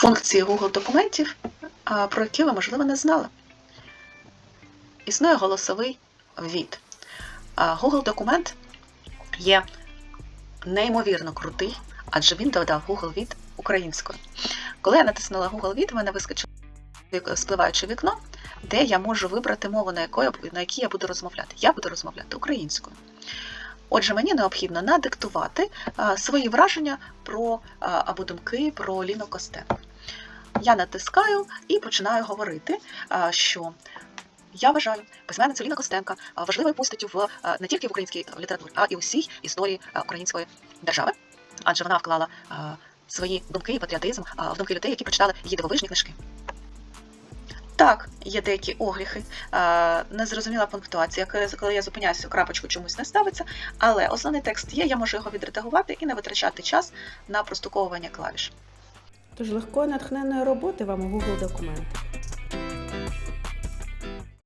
функції Google документів, про які ви, можливо, не знали. Існує голосовий ввід. Google документ є неймовірно крутий, адже він додав Google від українською. Коли я натиснула Google від, в мене вискочило спливаюче вікно, де я можу вибрати мову, на, якої, на якій я буду розмовляти. Я буду розмовляти українською. Отже, мені необхідно надиктувати свої враження про або думки про Ліну Костенко. Я натискаю і починаю говорити, що я вважаю письменницю Ліна Костенка важливою постаттю в не тільки в українській літературі, а і у всій історії української держави, адже вона вклала свої думки і патріотизм в думки людей, які прочитали її дивовижні книжки. Так, є деякі огріхи, незрозуміла пунктуація, коли я зупиняюся, крапочку чомусь не ставиться, але основний текст є, я можу його відредагувати і не витрачати час на простуковування клавіш. Тож легкої натхненної роботи вам у Google документи.